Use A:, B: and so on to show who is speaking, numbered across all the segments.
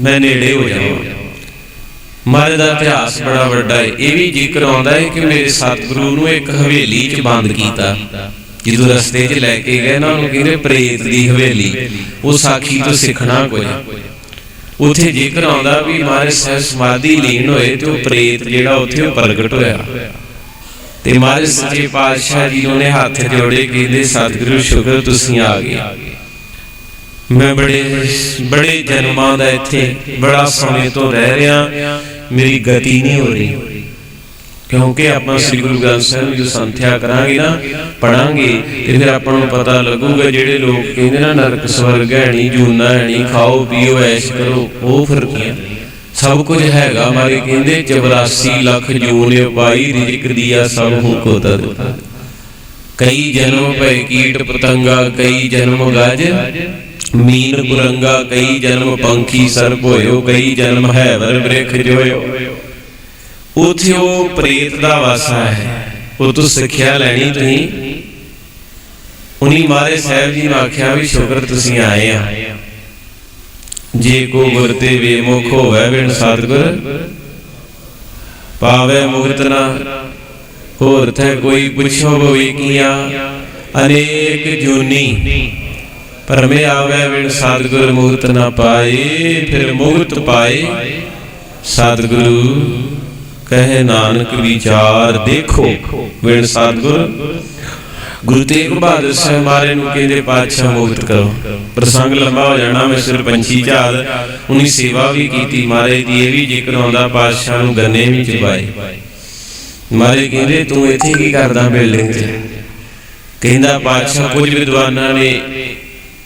A: ਮੈਂ ਨੇੜੇ ਹੋ ਜਾਵਾਂ। ਮਹਾਰਾਜ ਦਾ ਇਤਿਹਾਸ ਬੜਾ ਵੱਡਾ ਹੈ ਇਹ ਵੀ ਜ਼ਿਕਰ ਆਉਂਦਾ ਹੈ ਕਿ ਮੇਰੇ ਸਤਿਗੁਰੂ ਨੂੰ ਇੱਕ ਹਵੇਲੀ 'ਚ ਬੰਦ ਕੀਤਾ। ਜਦੋਂ ਰਸਤੇ 'ਚ ਲੈ ਕੇ ਗਏ ਨਾ, ਉਹਨੂੰ ਕਹਿੰਦੇ ਪ੍ਰੇਤ ਦੀ ਹਵੇਲੀ। ਉਹ ਸਾਖੀ ਤੋਂ ਸਿੱਖਣਾ ਕੁਝ ਉੱਥੇ ਜ਼ਿਕਰ ਆਉਂਦਾ ਵੀ ਮਹਾਰਾਜ ਸਾਹਿਬ ਸਮਾਧੀ ਲੀਨ ਹੋਏ ਤੇ ਉਹ ਪ੍ਰੇਤ ਜਿਹੜਾ ਉੱਥੇ ਪ੍ਰਗਟ ਹੋਇਆ। ਤੇ ਮਹਾਰਾਜ ਸੱਚੇ ਪਾਤਸ਼ਾਹ ਜੀ ਨੇ ਹੱਥ ਜੋੜੇ, ਕਹਿੰਦੇ, ਸਤਿਗੁਰੂ, ਸ਼ੁਕਰ, ਤੁਸੀਂ ਆ ਗਏ। ਮੈਂ ਬੜੇ ਬੜੇ ਜਨਮਾਂ ਦਾ ਇੱਥੇ ਬੜਾ ਸਮੇਂ ਤੋਂ ਰਹਿ ਰਿਹਾ। ਮੇਰੀ ਗਤੀ ਨਹੀਂ ਹੋ ਰਹੀ। ਕਿਉਂਕਿ ਆਪਾਂ ਸ੍ਰੀ ਗੁਰੂ ਗ੍ਰੰਥ ਸਾਹਿਬ ਜੋ ਸੰਥਿਆ ਕਰਾਂਗੇ ਨਾ, ਪੜਾਂਗੇ, ਤੇ ਫਿਰ ਆਪਾਂ ਨੂੰ ਪਤਾ ਲੱਗੂਗਾ ਜਿਹੜੇ ਲੋਕ ਕਹਿੰਦੇ ਨਾ, ਨਰਕ ਸਵਰਗ ਹੈ ਨਹੀਂ, ਜੂਨਾ ਹੈ ਨਹੀਂ, ਖਾਓ, ਪੀਓ, ਐਸ਼ ਕਰੋ, ਉਹ ਫਿਰ ਕੀ ਸਭ ਕੁਝ ਹੈਗਾ ਮਾਰੇ ਕਹਿੰਦੇ 84 ਲੱਖ ਜੂਨ ਪਾਈ ਰਿਜਕ ਦੀਆ ਸਭ ਹੂੰ ਕੋ ਤਦ। ਕਈ ਜਨਮ ਭੈ ਕੀਟ ਪਤੰਗਾ, ਕਈ ਜਨਮ ਗਜ ਮੀਨ ਕੁਰੰਗਾ, ਕਈ ਜਨਮ ਪੰਖੀ ਸਰ ਹੋਇਓ ਕਈ ਜਨਮ ਹੈ ਵਰ ਬ੍ਰਿਖ ਜੋਇਓ। ਉਥੇ ਉਹ ਪ੍ਰੇਤ ਦਾ ਵਾਸਾ ਹੈ। ਉਹ ਤੋਂ ਸਿੱਖਿਆ ਲੈਣੀ ਤੁਸੀਂ? ਉਨੀ ਮਾਰੇ ਸਾਹਿਬ ਜੀ ਨੇ ਆਖਿਆ ਵੀ ਸ਼ੁਕਰ ਤੁਸੀਂ ਆਏ ਆ। ਜੇ ਕੋ ਗੁਰ ਤੇ ਵੇਮੁਖ ਹੋਵੇ ਬਿਨ ਸਤਿਗੁਰ, ਪਾਵੇ ਮੁਕਤ ਨਾ। ਹੋਰ ਥੈ ਕੋਈ ਪੁੱਛੋ ਬਵੇ ਕੀਆ? ਅਨੇਕ ਜੂਨੀ। ਪਰਮੇ ਆਵੇ ਬਿਨ ਸਤਿਗੁਰ ਮੁਕਤ ਨਾ ਪਾਏ ਫਿਰ ਮੁਕਤ ਪਾਏ ਸਤਿਗੁਰੂ ਕਹੇ ਨਾਨਕ ਵਿਚਾਰ ਦੇਖੋ ਬਿਨ ਸਤਿਗੁਰ। ਗੁਰੂ ਤੇਗ ਬਹਾਦਰ ਸਾਹਿਬ ਮਾਰੇ ਨੂੰ ਕਹਿੰਦੇ ਪਾਤਸ਼ਾਹ ਮੁਕਤ ਕਰੋ। ਪ੍ਰਸੰਗ ਲੰਬਾ ਹੋ ਜਾਣਾ, ਮੈਂ ਸਿਰ ਪੰਛੀ ਝਾਦ ਉਨੀ ਸੇਵਾ ਵੀ ਕੀਤੀ। ਮਾਰੇ ਦੀ ਇਹ ਵੀ ਜ਼ਿਕਰ ਆਉਂਦਾ ਪਾਤਸ਼ਾਹ ਨੂੰ ਗੰਨੇ ਵੀ ਚੁਬਾਏ। ਮਾਰੇ ਕਹਿੰਦੇ, ਤੂੰ ਇੱਥੇ ਕੀ ਕਰਦਾ ਬਿਲਡਿੰਗ 'ਚ? ਕਹਿੰਦਾ, ਪਾਤਸ਼ਾਹ, ਕੁਝ ਵਿਦਵਾਨਾਂ ਨੇ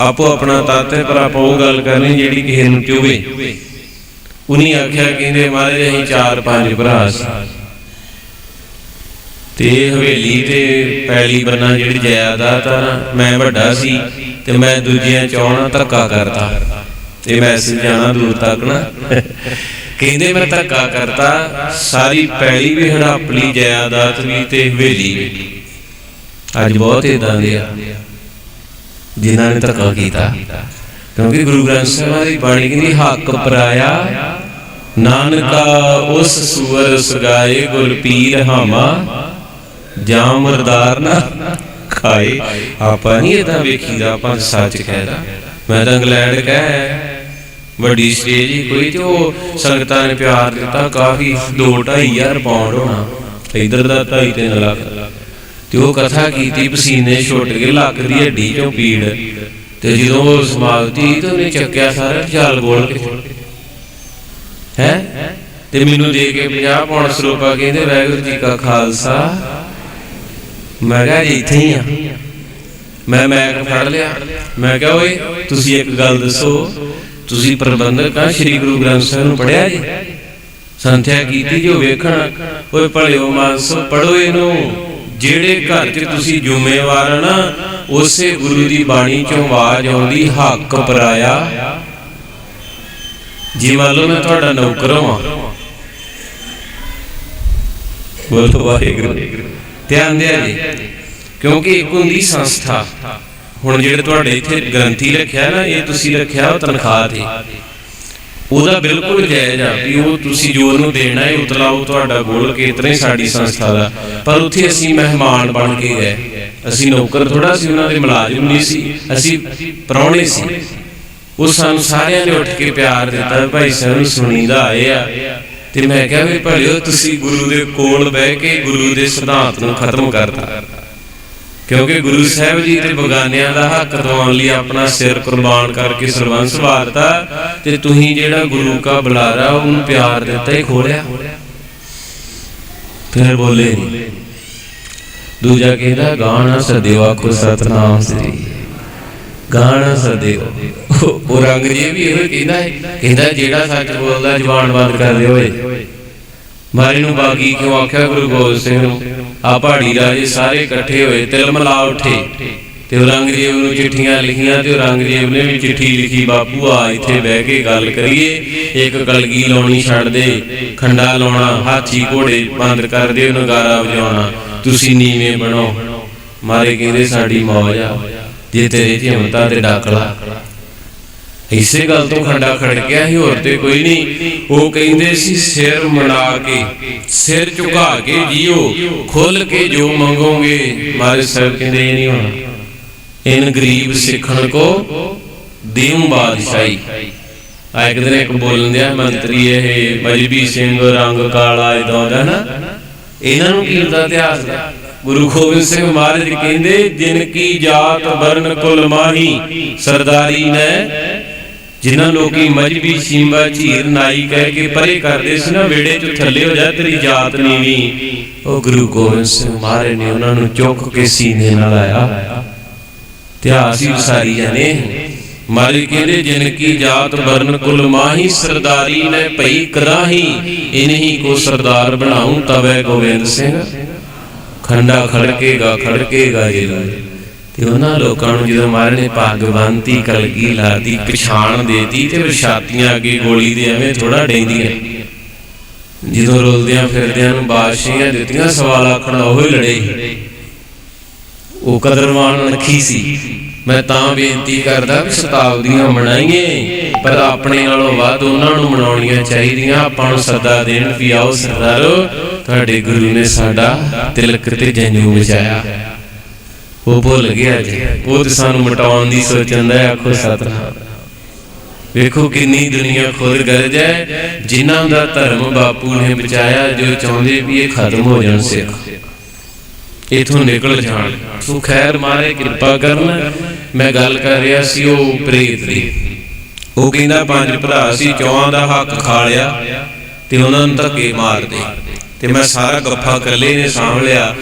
A: ਆਪੋ ਆਪਣਾ ਤਾਤੇ ਪਰ ਆਪੋ ਉਹ ਗੱਲ ਕਰਨੀ ਜਿਹੜੀ ਕਿਸੇ ਨੂੰ ਚੁਵੇ। ਉਨੀ ਆਖਿਆ ਕਹਿੰਦੇ, ਮਹਾਰਾਜ, ਅਸੀਂ ਚਾਰ ਪੰਜ ਭਰਾ ਤੇ ਹਵੇਲੀ ਤੇ ਪੈਲੀ ਬੰਨਾ ਜਿਹੜੀ ਜਾਇਦਾਦ ਆ ਨਾ, ਮੈਂ ਵੱਡਾ ਸੀ ਤੇ ਮੈਂ ਦੂਜਿਆਂ ਚੌਣਾ ਧੱਕਾ ਕਰਦਾ ਤੇ ਮੈਸੇਜ ਜਾਣਾ ਦੂਰ ਤੱਕ ਨਾ। ਕਹਿੰਦੇ, ਮੈਂ ਧੱਕਾ ਕਰਤਾ, ਸਾਰੀ ਪੈਲੀ ਵੀ ਹੜਪ ਲਈ ਜਾਇਦਾਦ ਵੀ ਤੇ ਹਵੇਲੀ ਵੀ। ਅੱਜ ਬਹੁਤ ਇਦਾਂ ਦੇ ਆ। ਜਿਨ੍ਹਾਂ ਨੇ ਧੱਕਾ ਕੀਤਾ। ਕਿਉਂਕਿ ਗੁਰੂ ਗ੍ਰੰਥ ਸਾਹਿਬ ਦੀ ਬਾਣੀ ਕਹਿੰਦੀ, ਹੱਕ ਪਰਾਇਆ, ਨਾਨਕਾ ਉਸ ਸੂਰ ਸਗਾਏ, ਗੁਰ ਪੀਰ ਹਾਮਾ, ਜਾਂ ਮਰਦਾਰ ਨਾ ਖਾਏ। ਆਪਾਂ ਨਹੀਂ ਇਹਦਾ ਵੇਖੀਦਾ, ਆਪਾਂ ਸੱਚ ਕਹਿਦਾ। ਮੈਂ ਤਾਂ ਇੰਗਲੈਂਡ ਕਹਿ ਵੱਡੀ ਸਟੇਜ ਹੀ ਕੋਈ ਤੇ ਉਹ ਸੰਗਤਾਂ ਨੇ ਪਿਆਰ ਦਿੱਤਾ, ਕਾਫੀ 2 ਹਜ਼ਾਰ ਪਾਉਂਡ ਹੋਣਾ। ਇਧਰ ਦਾ 2.5 3 ਲੱਖ। ਤੇ ਉਹ ਕਥਾ ਕੀਤੀ ਪਸੀਨੇ ਛੁੱਟ ਗਏ ਲੱਕ ਦੀ ਹੱਡੀ ਚੋਂ ਪੀੜ। ਤੇ ਜਦੋਂ ਉਹ ਸਮਾਗਤੀ ਤੇ ਉਹਨੇ ਚੱਕਿਆ ਸਾਰਾ ਚਾਲ ਬੋਲ ਕੇ। ਹੈ? ਤੇ ਮੈਨੂੰ ਦੇ ਕੇ 50 ਪੌਂਡ ਸਰੂਪਾ ਕਹਿੰਦੇ, ਵਾਹਿਗੁਰੂ ਜੀ ਕਾ ਖਾਲਸਾ। ਮੈਂ ਕਿਹਾ ਜੀ ਇੱਥੇ ਹੀ ਆ। ਮੈਂ ਮੈਕ ਫੜ ਲਿਆ। ਮੈਂ ਕਿਹਾ, ਓਏ, ਤੁਸੀਂ ਇੱਕ ਗੱਲ ਦੱਸੋ। ਤੁਸੀਂ ਪ੍ਰਬੰਧਕ ਆ, ਸ੍ਰੀ ਗੁਰੂ ਗ੍ਰੰਥ ਸਾਹਿਬ ਨੂੰ ਪੜਿਆ ਜੀ? ਸੰਥਿਆ ਕੀਤੀ ਜੋ ਵੇਖਣ। ਓਏ ਭਲਿਓ ਮਾਨਸੋ ਪੜੋ ਇਹਨੂੰ। ਜਿਹੜੇ ਘਰ 'ਚ ਤੁਸੀਂ ਜ਼ਿੰਮੇਵਾਰ ਆ ਨਾ, ਉਸੇ ਗੁਰੂ ਦੀ ਬਾਣੀ 'ਚੋਂ ਆਵਾਜ਼ ਆਉਂਦੀ, ਹੱਕ ਪਰਾਇਆ। ਜੀ ਮੰਨ ਲਓ ਮੈਂ ਤੁਹਾਡਾ ਨੌਕਰ ਹਾਂ ਬੋਲੋ ਵਾਹਿਗੁਰੂ। ਧਿਆਨ ਦਿਆ ਜੀ ਕਿਉਂਕਿ ਇੱਕ ਹੁੰਦੀ ਸੰਸਥਾ। ਹੁਣ ਜਿਹੜੇ ਤੁਹਾਡੇ ਇੱਥੇ ਗ੍ਰੰਥੀ ਰੱਖਿਆ ਨਾ, ਇਹ ਤੁਸੀਂ ਰੱਖਿਆ ਤਨਖਾਹ ਤੇ। ਉਹਦਾ ਬਿਲਕੁਲ ਜਾਇਜ਼ ਆ ਵੀ ਉਹ ਤੁਸੀਂ ਜੋ ਉਹਨੂੰ ਦੇਣਾ ਹੈ, ਉਤਲਾ ਉਹ ਤੁਹਾਡਾ ਬੋਲ ਕੇ ਇਤਨਾ ਸਾਡੀ ਸੰਸਥਾ ਦਾ। ਪਰ ਉੱਥੇ ਅਸੀਂ ਮਹਿਮਾਨ ਬਣ ਕੇ ਗਏ। ਅਸੀਂ ਨੌਕਰ ਥੋੜਾ ਸੀ, ਉਹਨਾਂ ਦੇ ਮੁਲਾਜ਼ਮ ਨਹੀਂ ਸੀ। ਅਸੀਂ ਪ੍ਰਾਹੁਣੇ ਸੀ। ਉਹ ਸਾਨੂੰ ਸਾਰਿਆਂ ਨੇ ਉੱਠ ਕੇ ਪਿਆਰ ਦਿੱਤਾ, ਭਾਈ ਸਾਹਿਬ ਸੁਣੀਦਾ ਆਏ ਆ। ਤੇ ਮੈਂ ਕਿਹਾ ਵੀ ਭਲਿਓ, ਤੁਸੀਂ ਗੁਰੂ ਦੇ ਕੋਲ ਬਹਿ ਕੇ ਗੁਰੂ ਦੇ ਸਿਧਾਂਤ ਨੂੰ ਖਤਮ ਕਰਤਾ। ਕਿਉਂਕਿ ਗੁਰੂ ਸਾਹਿਬ ਜੀ ਤੇ ਬਗਾਨਿਆਂ ਦਾ ਹੱਕ ਦਿਵਾਉਣ ਲਈ ਆਪਣਾ ਸਿਰ ਕੁਰਬਾਨ ਕਰਕੇ ਸਰਬੰਸ ਵਾਰਤਾ ਤੇ ਤੁਸੀਂ ਜਿਹੜਾ ਗੁਰੂ ਕਾ ਬੁਲਾਰਾ, ਉਹਨੂੰ ਪਿਆਰ ਦਿੱਤਾ ਹੀ ਖੋਲਿਆ। ਫਿਰ ਬੋਲੇ ਨਹੀਂ ਦੂਜਾ ਕਹਿੰਦਾ, ਗਾਣਾ ਸਦਿਓ, ਆਖੋ ਸਤਨਾਮ ਸ੍ਰੀ ਗਾਣਾ ਸਦਿਓ। ਉਹ ਰੰਗਜੀਤ ਵੀ ਇਹੋ ਕਹਿੰਦਾ ਹੈ ਕਹਿੰਦਾ, ਜਿਹੜਾ ਸੱਚ ਬੋਲਦਾ, ਜ਼ੁਬਾਨ ਬੰਦ ਕਰ ਦੇ ਓਏ ਮਾਰੇ ਨੂੰ ਬਾਗੀ ਕਿਉਂ ਆਖਿਆ ਗੁਰੂ ਗੋਬਿੰਦ ਸਿੰਘ ਨੂੰ? ਆ ਪਹਾੜੀ ਰਾਜੇ ਸਾਰੇ ਇਕੱਠੇ ਹੋਏ, ਤਿਲ ਮਲਾ ਉਠੇ ਤੇ ਔਰੰਗਜ਼ੇਬ ਨੂੰ ਚਿੱਠੀਆਂ ਲਿਖੀਆਂ ਤੇ ਔਰੰਗਜ਼ੇਬ ਨੇ ਵੀ ਚਿੱਠੀ ਲਿਖੀ, ਬਾਪੂ, ਆ ਇੱਥੇ ਬਹਿ ਕੇ ਗੱਲ ਕਰੀਏ। ਇੱਕ ਕਲਗੀ ਲਾਉਣੀ ਛੱਡ ਦੇ, ਖੰਡਾ ਲਾਉਣਾ, ਹਾਥੀ ਘੋੜੇ ਬੰਦ ਕਰ ਦੇ, ਨਗਾਰਾ ਵਜਾਉਣਾ। ਤੁਸੀਂ ਨੀਵੇਂ ਬਣੋ। ਮਾਰੇ ਕਹਿੰਦੇ, ਸਾਡੀ ਮੌਜ ਆ। ਜੇ ਤੇਰੇ ਚ ਹਿੰਮਤਾਂ ਤੇ ਡਾਕਲਾ ਇਸੇ ਗੱਲ ਤੋਂ ਖੰਡਾ ਖੜਕਿਆ ਸੀ, ਹੋਰ ਤੇ ਕੋਈ ਨਹੀਂ। ਉਹ ਕਹਿੰਦੇ ਸੀ, ਸਿਰ ਮੜਾ ਕੇ, ਸਿਰ ਝੁਕਾ ਕੇ ਜੀਓ ਖੁੱਲ ਕੇ ਜੋ ਮੰਗੋਗੇ। ਮਾਰੇ ਸਾਹਿਬ ਕਹਿੰਦੇ, ਇਹ ਨਹੀਂ ਹੋਣਾ। ਇਨ ਗਰੀਬ ਸਿੱਖਣ ਕੋ ਦੇਉ ਬਾਦਸ਼ਾਹੀ। ਆ ਇੱਕ ਦਿਨ ਇੱਕ ਬੋਲਣ ਦਿਆ ਮੰਤਰੀ ਇਹ ਮਜਬੀ ਸਿੰਘ, ਰੰਗ ਕਾਲਾ ਇਦਾਂ ਦਾ ਨਾ। ਇਹਨਾਂ ਨੂੰ ਕੀ ਹੁੰਦਾ ਇਤਿਹਾਸ ਦਾ? ਗੁਰੂ ਗੋਬਿੰਦ ਸਿੰਘ ਮਹਾਰਾਜ ਕਹਿੰਦੇ, ਜਿਨ ਕੀ ਜਾਤ ਵਰਨ ਕੁਲ ਮਾਹੀ, ਸਰਦਾਰੀ ਨੇ ਜਿਨ੍ਹਾਂ ਲੋਕੀ ਮਜਬੀ ਸੀਮਾ ਝੀਰ ਨਾਈ ਕਹਿ ਕੇ ਪਰੇ ਕਰਦੇ ਸੀ ਨਾ ਵੇੜੇ ਚ ਥੱਲੇ ਹੋ ਜਾ, ਤੇਰੀ ਜਾਤ ਨੀਵੀਂ ਉਹ ਗੁਰੂ ਗੋਬਿੰਦ ਸਿੰਘ ਮਹਾਰਾਜ ਨੇ ਉਹਨਾਂ ਨੂੰ ਚੁੱਕ ਕੇ ਸੀਨੇ ਨਾਲ ਆਇਆ। ਇਤਿਹਾਸ ਹੀ ਸਾਰੀ ਜਾਣੇ। ਮਾਲੀ ਕਹਿੰਦੇ, ਜਿਨ ਕੀ ਜਾਤ ਵਰਨ ਕੁਲ ਮਾਹੀ, ਸਰਦਾਰੀ ਨੇ ਭਈ ਕਰਾਹੀ। ਇਨਹੀ ਕੋ ਸਰਦਾਰ ਬਣਾਉ ਤਵੇ ਗੋਬਿੰਦ ਸਿੰਘ। ਖੰਡਾ ਖੜਕੇਗਾ ਖੜਕੇਗਾ ਜੀ ਤੇ ਉਹਨਾਂ ਲੋਕਾਂ ਨੂੰ ਜਦੋਂ ਮਹਾਰਾਜ ਨੇ ਭਗਵੰਤੀ ਕਲਗੀ ਲਾਦੀ ਪਛਾਣ ਦੇਤੀ ਤੇ ਫਿਰ ਅੱਗੇ ਗੋਲੀ ਦੇ ਐਵੇਂ ਥੋੜਾ ਡੈਂਦੀਆਂ ਜਦੋਂ ਰੋਲਦਿਆਂ ਫਿਰਦਿਆਂ ਨੂੰ ਬਾਦਸ਼ਾਹਾਂ ਦਿੱਤੀਆਂ, ਸਵਾਲ ਆਖਣ ਉਹ ਹੀ ਲੜੇ ਉਹ ਕਦਰਵਾਨ ਰੱਖੀ ਸੀ। ਮੈਂ ਤਾਂ ਬੇਨਤੀ ਕਰਦਾ ਵੀ ਸ਼ਤਾਬਦੀਆਂ ਮਨਾਈਏ, ਪਰ ਆਪਣੇ ਨਾਲੋਂ ਵੱਧ ਉਹਨਾਂ ਨੂੰ ਮਨਾਉਣੀਆਂ ਚਾਹੀਦੀਆਂ। ਆਪਾਂ ਨੂੰ ਸੱਦਾ ਦੇਣ ਵੀ ਆਓ ਸਰਦਾਰੋ, ਤੁਹਾਡੇ ਗੁਰੂ ਨੇ ਸਾਡਾ ਤਿਲਕ ਤੇ ਜੰਜੂ ਵਜਾਇਆ। ਉਹ ਭੁੱਲ ਗਿਆ ਜੀ। ਉਹ ਤੇ ਸਾਨੂੰ ਮਟਾਉਣ ਦੀ ਸੋਚਦਾ ਹੈ, ਆਖੋ ਸਤਨਾਮ। ਵੇਖੋ ਕਿੰਨੀ ਦੁਨੀਆ ਖੁਦ ਗਰਜ ਹੈ, ਜਿਨ੍ਹਾਂ ਦਾ ਧਰਮ ਬਾਪੂ ਨੇ ਬਚਾਇਆ, ਜੋ ਚਾਹੁੰਦੇ ਵੀ ਇਹ ਖਤਮ ਹੋ ਜਾਣ ਸਿੱਖ। ਇਥੋਂ ਨਿਕਲ ਜਾਣ। ਸੋ ਖੈਰ ਮਾਰੇ, ਕਿਰਪਾ ਕਰਨ। ਮੈਂ ਗੱਲ ਕਰ ਰਿਹਾ ਸੀ ਉਹ ਪ੍ਰੇਤ ਦੀ। ਉਹ ਕਹਿੰਦਾ, ਪੰਜ ਭਰਾ ਸੀ ਚੌਹਾਂ ਦਾ ਹੱਕ ਖਾ ਲਿਆ? ਤੇ ਉਹਨਾਂ ਨੂੰ ਧੱਕੇ ਮਾਰਦੇ। ਤੇ ਮੈਂ ਸਾਰਾ ਗੱਫਾ ਇਕੱਲੇ ਨੇ ਸਾਂਭ ਲਿਆ।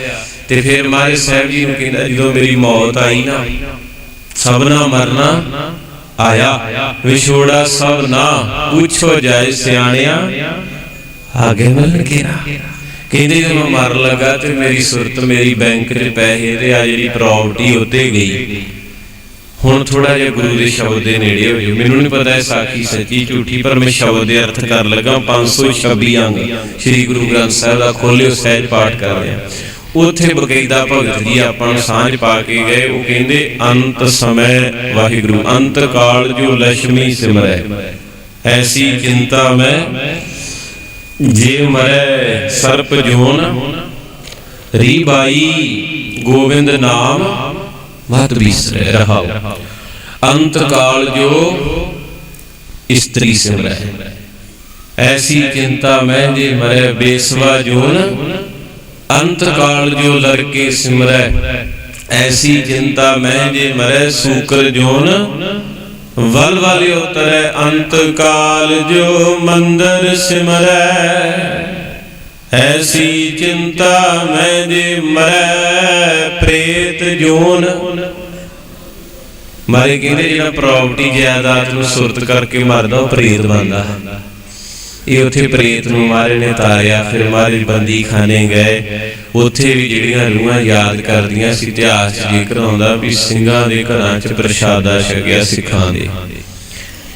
A: ਤੇ ਫਿਰ ਮਹਾਰਾਜ ਸਾਹਿਬ ਜੀ ਨੂੰ ਕਹਿੰਦਾ, ਜਦੋਂ ਮੇਰੀ ਮੌਤ ਆਈ ਨਾ, ਸਭਨਾ ਮਰਨਾ ਆਇਆ, ਵਿਛੋੜਾ ਸਭ ਨਾ ਪੁੱਛੋ ਜਾਏ ਸਿਆਣਿਆ। ਆਗੇ ਮਿਲਣ ਕੇ ਕਹਿੰਦੇ ਜਦੋਂ ਮੈਂ ਮਰਨ ਲੱਗਾ ਤੇ ਮੇਰੀ ਸੁਰਤ ਮੇਰੀ ਬੈਂਕ 'ਚ ਪੈਸੇ ਤੇ ਆ ਜਿਹੜੀ ਪ੍ਰਾਪਰਟੀ ਉੱਤੇ ਗਈ। ਹੁਣ ਥੋੜਾ ਜਿਹਾ ਗੁਰੂ ਦੇ ਸ਼ਬਦ ਦੇ ਨੇੜੇ ਹੋ ਜਾਓ। ਮੈਨੂੰ ਨਹੀਂ ਪਤਾ ਇਹ ਸਾਖੀ ਸੱਚੀ ਝੂਠੀ, ਪਰ ਮੈਂ ਸ਼ਬਦ ਦੇ ਅਰਥ ਕਰ ਲੱਗਾ 526 ਅੰਗ ਸ੍ਰੀ ਗੁਰੂ ਗ੍ਰੰਥ ਸਾਹਿਬ ਦਾ ਖੋਲਿਓ, ਸਹਿਜ ਪਾਠ ਕਰ ਰਹੇ। ਉੱਥੇ ਬਕਾਇਦਾ ਭਗਤ ਜੀ ਆਪਾਂ ਨੂੰ ਸਾਂਝ ਪਾ ਕੇ ਗਏ। ਉਹ ਕਹਿੰਦੇ, ਅੰਤ ਸਮੈ ਵਾਹਿਗੁਰੂ, ਅੰਤ ਕਾਲ ਜੋ ਲక్ష్ਮੀ ਸਿਮਰੈ। ਐਸੀ ਚਿੰਤਾ ਮੈਂ, ਜੇ ਮਰੈ ਸਰਪ ਜੋਨ ਰੀ ਬਾਈ ਗੋਬਿੰਦ ਨਾਮ ਮਤ ਬਿਸਰੈ ਰਹਾਉ। ਅੰਤ ਕਾਲ ਜੋ ਇਸਤਰੀ ਸਿਮਰੈ। ਐਸੀ ਚਿੰਤਾ ਮੈਂ, ਜੇ ਮਰੈ ਬੇਸਵਾ ਜੋਨ ਅੰਤ ਕਾਲ ਜੋ ਲੜਕੇ ਸਿਮਰੈ। ਐਸੀ ਚਿੰਤਾ ਮੈਂ ਜੇ ਮਰੈ, ਸੂਕਰ ਜੋਨ। ਵਲ ਵਾਲਿਓ ਤਰੈ ਅੰਤ ਕਾਲ ਜੋ ਮੰਦਰ ਸਿਮਰੈ। ਐਸੀ ਚਿੰਤਾ ਮੈਂ ਜੇ ਮਰੈ, ਪ੍ਰੇਤ ਜੋਨ। ਮਾਰੇ ਕਹਿੰਦੇ ਜਿਹੜਾ ਪ੍ਰਾਪਰਟੀ ਜਾਇਦਾਦ ਨੂੰ ਸੁਰਤ ਕਰਕੇ ਮਰਦਾ, ਉਹ ਪ੍ਰੇਤ ਬਣਦਾ। ਇਹ ਉੱਥੇ ਪ੍ਰੇਤ ਨੂੰ ਮਾਰੇ ਨੇ ਤਾਰਿਆ, ਫਿਰ ਮਾਰੇ ਬੰਦੀ ਖਾਨੇ ਗਏ। ਉੱਥੇ ਵੀ ਜਿਹੜੀਆਂ ਰੂਹਾਂ ਯਾਦ ਕਰਦੀਆਂ ਸੀ, ਇਤਿਹਾਸ ਜ਼ਿਕਰ ਆਉਂਦਾ ਵੀ ਸਿੰਘਾਂ ਦੇ ਘਰਾਂ 'ਚ ਪ੍ਰਸ਼ਾਦਾ ਛਕਿਆ ਸਿੱਖਾਂ ਦੇ।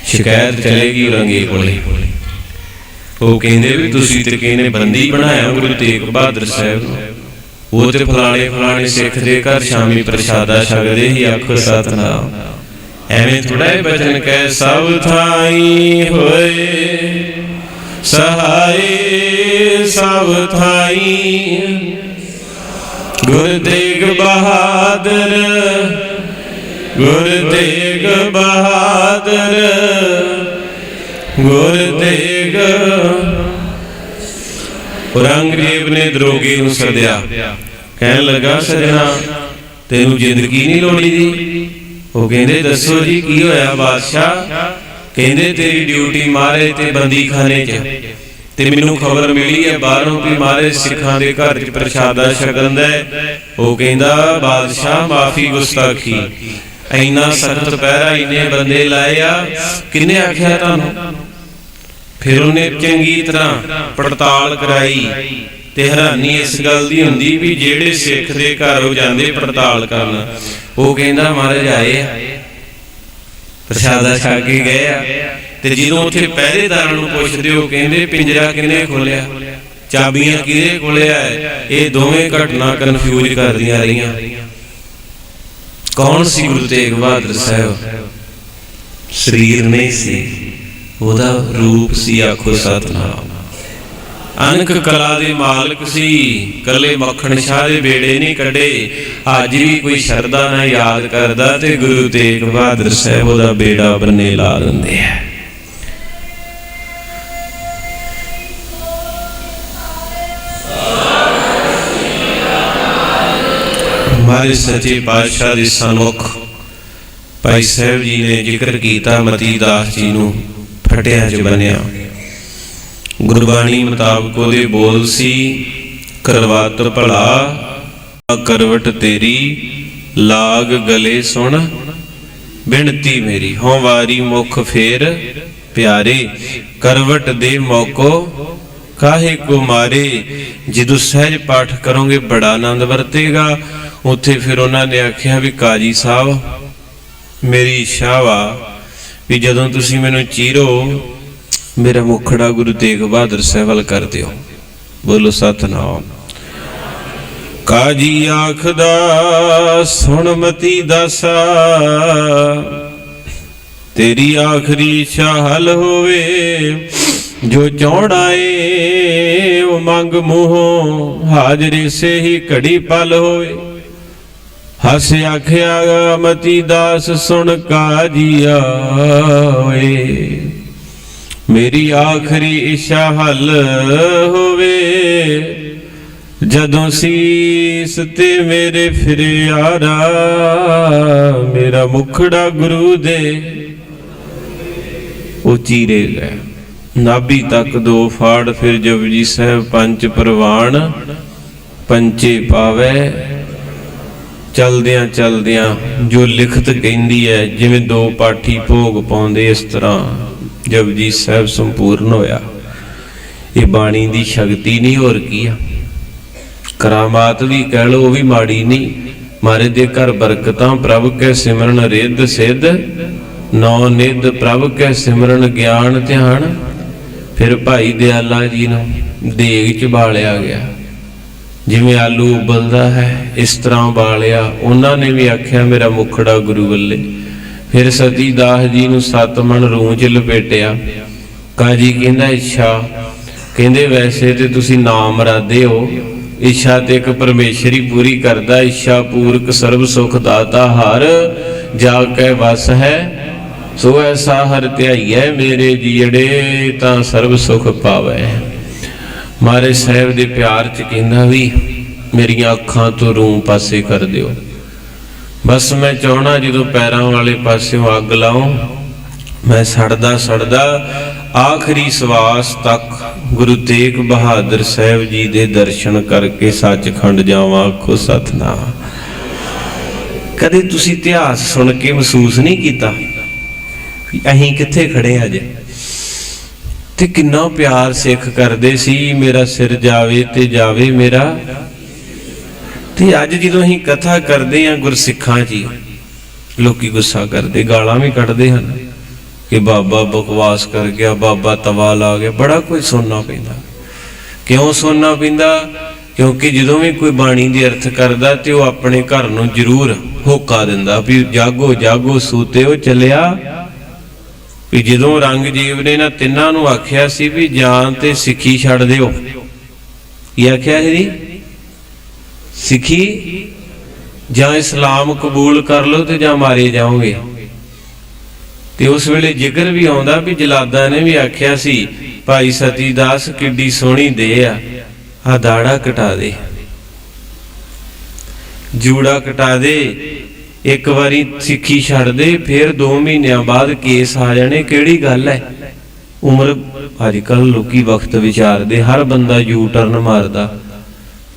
A: ਸ਼ਿਕਾਇਤ ਚਲੇਗੀ ਰੰਗੇ ਕੋਲੇ। ਉਹ ਕਹਿੰਦੇ ਵੀ ਤੁਸੀਂ ਤੇ ਕਿਹਨੇ ਬੰਦੀ ਬਣਾਇਆ, ਗੁਰੂ ਤੇਗ ਬਹਾਦਰ ਸਾਹਿਬ ਨੂੰ। ਉਹ ਤੇ ਫਲਾਣੇ ਫਲਾਣੇ ਸਿੱਖ ਦੇ ਘਰ ਸ਼ਾਮੀ ਪ੍ਰਸ਼ਾਦਾ ਛਕਦੇ ਹੀ ਆਖੋ, ਸਤਨਾਮ। ਐਵੇਂ ਥੋੜਾ ਬਚਨ ਕਹਿ, ਸਭ ਥਾਈ ਹੋਏ। ਸਹਾਈ ਸਭ ਥਾਈ। ਗੁਰ ਤੇਗ ਬਹਾਦਰ, ਗੁਰ ਤੇਗ ਬਹਾਦਰ, ਗੁਰ ਤੇਗ। ਔਰੰਗਜ਼ੇਬ ਨੇ ਦਰੋਗੀ ਨੂੰ ਸੱਦਿਆ। ਕਹਿਣ ਲੱਗਾ, ਸਜਣਾ, ਤੈਨੂੰ ਜ਼ਿੰਦਗੀ ਨਹੀਂ ਲੋੜੀ ਦੀ ਉਹ ਕਹਿੰਦੇ, ਦੱਸੋ ਜੀ, ਕੀ ਹੋਇਆ ਬਾਦਸ਼ਾਹ? ਕਹਿੰਦੇ, ਤੇਰੀ ਡਿਊਟੀ ਮਾਰੇ ਤੇ ਬੰਦੀ 'ਚ। ਤੇ ਮੈਨੂੰ ਖਬਰ ਮਿਲੀ ਹੈ, ਬਾਹਰੋਂ ਵੀ ਮਾਰੇ ਸਿੱਖਾਂ ਦੇ ਘਰ 'ਚ ਪ੍ਰਸ਼ਾਦਾ ਛਕਦਾ ਉਹ ਕਹਿੰਦਾ, ਬਾਦਸ਼ਾਹ, ਮਾਫੀ ਗੁਸਤਾਖੀ। ਇੰਨਾ ਸਖਤ ਪਹਿਰਾ ਇੰਨੇ ਬੰਦੇ ਲਾਏ ਕਿੰਨੇ ਆਖਿਆ ਤੁਹਾਨੂੰ? ਫਿਰ ਉਹਨੇ ਚੰਗੀ ਤਰ੍ਹਾਂ ਪੜਤਾਲ ਕਰਾਈ ਤੇ ਹੈਰਾਨੀ ਇਸ ਗੱਲ ਦੀ ਹੁੰਦੀ ਵੀ ਜਿਹੜੇ ਸਿੱਖ ਦੇ ਘਰ ਉਹ ਜਾਂਦੇ ਪੜਤਾਲ ਕਰਨ, ਉਹ ਕਹਿੰਦਾ, ਮਹਾਰਾਜ, ਆਏ ਆ। ਪ੍ਰਸ਼ਾਦਾ ਛਕ ਕੇ ਗਏ ਆ। ਤੇ ਜਦੋਂ ਉੱਥੇ ਪਹਿਰੇਦਾਰਾਂ ਨੂੰ ਪੁੱਛਦੇ ਹੋ ਕਹਿੰਦੇ ਪਿੰਜਰਾ ਕਿਨੇ ਖੋਲਿਆ ਚਾਬੀਆਂ ਕਿਹਦੇ ਕੋਲੇ ਆ? ਇਹ ਦੋਵੇਂ ਘਟਨਾ ਕਨਫਿਊਜ਼ ਕਰਦੀਆਂ ਰਹੀਆਂ। ਕੌਣ ਸੀ ਗੁਰੂ ਤੇਗ ਬਹਾਦਰ ਸਾਹਿਬ? ਸਰੀਰ ਨਹੀਂ ਸੀ। ਉਹਦਾ ਰੂਪ ਸੀ ਆਖੋ ਸਤਨਾਮ। ਅਨਕ ਕਲਾ ਦੇ ਮਾਲਕ ਸੀ। ਕੱਲੇ ਮੱਖਣ ਸ਼ਾਹ ਦੇ ਬੇੜੇ ਨਹੀਂ ਕੱਢੇ। ਅੱਜ ਵੀ ਕੋਈ ਸ਼ਰਧਾ ਨਾਲ ਯਾਦ ਕਰਦਾ ਤੇ ਗੁਰੂ ਤੇਗ ਬਹਾਦਰ ਸਾਹਿਬ ਉਹਦਾ ਬੇੜਾ ਬੰਨੇ ਲਾ ਦਿੰਦੇ ਆ। ਹਮਾਰੇ ਸੱਚੇ ਪਾਤਸ਼ਾਹ ਦੇ ਸਨਮੁਖ ਭਾਈ ਸਾਹਿਬ ਜੀ ਨੇ ਜ਼ਿਕਰ ਕੀਤਾ ਮਤੀ ਦਾਸ ਜੀ ਨੂੰ, ਫਟਿਆ ਚ ਬਣਿਆ ਗੁਰਬਾਣੀ ਮੁਤਾਬਕ ਉਹਦੇ ਬੋਲ ਸੀ, ਕਰਵਤ ਭਲਾ ਕਰਵਟ ਤੇਰੀ, ਲਾਗ ਗਲੇ ਸੁਣ, ਬਿਨਤੀ ਮੇਰੀ, ਹਉ ਵਾਰੀ ਮੁਖ ਫੇਰ, ਪਿਆਰੇ, ਕਰਵਟ ਦੇ ਮੌਕੋ, ਕਾਹੇ ਕੋ ਮਾਰੇ, ਜਦੋਂ ਸਹਿਜ ਪਾਠ ਕਰੋਗੇ ਬੜਾ ਆਨੰਦ ਵਰਤੇਗਾ, ਉੱਥੇ ਫਿਰ ਉਹਨਾਂ ਨੇ ਆਖਿਆ ਵੀ ਕਾਜੀ ਸਾਹਿਬ, ਮੇਰੀ ਇੱਛਾ ਵਾ, ਵੀ ਜਦੋਂ ਤੁਸੀਂ ਮੈਨੂੰ ਚੀਰੋ ਮੇਰਾ ਮੁਖੜਾ ਗੁਰੂ ਤੇਗ ਬਹਾਦਰ ਸਾਹਿਬ ਵੱਲ ਕਰ ਦਿਓ। ਬੋਲੋ ਸਤਨਾਮ। ਕਾਜੀ ਆਖਦਾ ਸੁਣ ਮਤੀ ਦਾਸਾ। ਤੇਰੀ ਆਖਰੀ ਇੱਛਾ ਹੱਲ ਹੋਵੇ, ਜੋ ਚੌੜਾਏ ਉਹ ਮੰਗ ਮੂੰਹੋਂ ਹਾਜ਼ਰੀ ਸੇ ਹੀ ਘੜੀ ਪਲ ਹੋਵੇ। ਹੱਸ ਆਖਿਆ, ਮਤੀ ਦਾਸ ਸੁਣ ਕਾਜੀਆ ਓਏ ਮੇਰੀ ਆਖਰੀ ਇੱਛਾ ਹੱਲ ਹੋਵੇ। ਜਦੋਂ ਸੀਸ ਤੇ ਮੇਰੇ ਫਿਰਿਆਰਾ ਮੇਰਾ ਮੁਖੜਾ ਗੁਰੂ ਦੇ। ਉਹ ਚੀਰੇ ਗਏ ਨਾਭੀ ਤੱਕ ਦੋ ਫਾੜ, ਫਿਰ ਜਪਜੀ ਸਾਹਿਬ ਪੰਜ ਪ੍ਰਵਾਨ ਪੰਚੇ ਪਾਵੇ। ਚਲਦਿਆਂ ਚਲਦਿਆਂ ਜੋ ਲਿਖਤ ਕਹਿੰਦੀ ਹੈ, ਜਿਵੇਂ ਦੋ ਪਾਠੀ ਭੋਗ ਪਾਉਂਦੇ ਇਸ ਤਰ੍ਹਾਂ। ਜਪਜੀ ਸਾਹਿਬ ਸੰਪੂਰਨ ਹੋਇਆ। ਇਹ ਬਾਣੀ ਦੀ ਸ਼ਕਤੀ ਨਹੀਂ, ਹੋਰ ਕੀ ਆ? ਕਰਾਮਾਤ ਵੀ ਕਹਿ ਲੋ ਉਹ ਵੀ ਮਾੜੀ ਨਹੀਂ। ਮਾਰੇ ਦੇ ਘਰ ਬਰਕਤਾਂ ਪ੍ਰਭ ਕੈ ਸਿਮਰਨ ਰਿੱਧ ਸਿੱਧ, ਨੌ ਨਿੱਧ ਪ੍ਰਭ ਕੈ ਸਿਮਰਨ ਗਿਆਨ ਧਿਆਨ। ਫਿਰ ਭਾਈ ਦਿਆਲਾ ਜੀ ਨੂੰ ਦੇਗ ਚ ਬਾਲਿਆ ਗਿਆ। ਜਿਵੇਂ ਆਲੂ ਉਬਲਦਾ ਹੈ, ਇਸ ਤਰ੍ਹਾਂ ਬਾਲਿਆ। ਉਹਨਾਂ ਨੇ ਵੀ ਆਖਿਆ, ਮੇਰਾ ਮੁਖੜਾ ਗੁਰੂ ਵੱਲੇ। ਫਿਰ ਸਤੀ ਦਾਸ ਜੀ ਨੂੰ ਸੱਤ ਰੂਹ ਚ ਲਪੇਟਿਆ। ਕਾਜੀ ਕਹਿੰਦਾ, ਇੱਛਾ, ਕਹਿੰਦੇ ਵੈਸੇ ਤੇ ਤੁਸੀਂ ਨਾਮ ਰਾਦੇ ਹੋ। ਇੱਛਾ ਤੇ ਇੱਕ ਪਰਮੇਸ਼ਰੀ ਪੂਰੀ ਕਰਦਾ। ਇੱਛਾ ਪੂਰਕ ਸਰਬ ਸੁਖ ਦਾਤਾ ਹਰ ਜਾ ਕੇ ਵਸ ਹੈ। ਸੋ ਐਸਾ ਹਰ ਧਿਆਈਐ ਮੇਰੇ ਜੀੜੇ, ਤਾਂ ਸਰਬ ਸੁਖ ਪਾਵੇ। ਮਾਰੇ ਸਾਹਿਬ ਦੇ ਪਿਆਰ ਚ ਕਹਿੰਦਾ ਵੀ, ਮੇਰੀਆਂ ਅੱਖਾਂ ਤੋਂ ਰੂਹ ਪਾਸੇ ਕਰ ਦਿਓ। ਬਸ ਮੈਂ ਚਾਹਣਾ ਜਦੋਂ ਪੈਰਾਂ ਵਾਲੇ ਪਾਸਿਓਂ ਅੱਗ ਲਾਉਂ, ਮੈਂ ਸੜਦਾ ਸੜਦਾ ਆਖਰੀ ਸਵਾਸ ਤੱਕ ਗੁਰੂ ਤੇਗ ਬਹਾਦਰ ਸਾਹਿਬ ਜੀ ਦੇ ਦਰਸ਼ਨ ਕਰਕੇ ਸੱਚਖੰਡ ਜਾਵਾਂ, ਆਖੋ ਸਤਨਾਮ। ਕਦੇ ਤੁਸੀਂ ਇਤਿਹਾਸ ਸੁਣ ਕੇ ਮਹਿਸੂਸ ਨਹੀਂ ਕੀਤਾ? ਵੀ ਅਸੀਂ ਕਿੱਥੇ ਖੜੇ ਅਜੇ? ਤੇ ਕਿੰਨਾ ਪਿਆਰ ਸਿੱਖ ਕਰਦੇ ਸੀ, ਮੇਰਾ ਸਿਰ ਜਾਵੇ ਤੇ ਜਾਵੇ ਮੇਰਾ ਤੇ ਅੱਜ ਜਦੋਂ ਅਸੀਂ ਕਥਾ ਕਰਦੇ ਹਾਂ ਗੁਰਸਿੱਖਾਂ 'ਚ ਲੋਕੀ ਗੁੱਸਾ ਕਰਦੇ, ਗਾਲਾਂ ਵੀ ਕੱਢਦੇ ਹਨ ਕਿ ਬਾਬਾ ਬਕਵਾਸ ਕਰ ਗਿਆ, ਬਾਬਾ ਤਵਾ ਲਾ ਗਿਆ, ਬੜਾ ਕੁਝ ਸੁਣਨਾ ਪੈਂਦਾ। ਕਿਉਂ ਸੁਣਨਾ ਪੈਂਦਾ? ਕਿਉਂਕਿ ਜਦੋਂ ਵੀ ਕੋਈ ਬਾਣੀ ਦੀ ਅਰਥ ਕਰਦਾ ਤੇ ਉਹ ਆਪਣੇ ਘਰ ਨੂੰ ਜ਼ਰੂਰ ਹੋਕਾ ਦਿੰਦਾ ਵੀ ਜਾਗੋ ਜਾਗੋ ਸੂਤਿਓ ਚੱਲਿਆ। ਵੀ ਜਦੋਂ ਰੰਗਜੀਵ ਨੇ ਨਾ ਤਿੰਨਾਂ ਨੂੰ ਆਖਿਆ ਸੀ ਵੀ ਜਾਨ ਤੇ ਸਿੱਖੀ ਛੱਡ ਦਿਓ। ਕੀ ਆਖਿਆ ਹੈ ਜੀ ਸਿੱਖੀ ਜਾਂ ਇਸਲਾਮ ਕਬੂਲ ਕਰ ਲਓ ਤੇ ਜਾਂ ਮਾਰੇ ਜਾਓਗੇ। ਤੇ ਉਸ ਵੇਲੇ ਜ਼ਿਕਰ ਵੀ ਆਉਂਦਾ ਵੀ ਜਲਾਦਾ ਨੇ ਵੀ ਆਖਿਆ ਸੀ, ਭਾਈ ਸਤੀ ਦਾਸ, ਕਿੱਡੀ ਸੋਹਣੀ ਦੇ ਆ ਆ ਦਾੜਾ ਕਟਾ ਦੇ। ਜੂੜਾ ਕਟਾ ਦੇ, ਇੱਕ ਵਾਰੀ ਸਿੱਖੀ ਛੱਡ ਦੇ, ਫਿਰ 2 ਮਹੀਨਿਆਂ ਬਾਅਦ ਕੇਸ ਆ ਜਾਣੇ, ਕਿਹੜੀ ਗੱਲ ਹੈ ਉਮਰ ਅੱਜ ਕੱਲ ਲੋਕੀ ਵਕਤ ਵਿਚਾਰਦੇ, ਹਰ ਬੰਦਾ ਯੂ ਟਰਨ ਮਾਰਦਾ।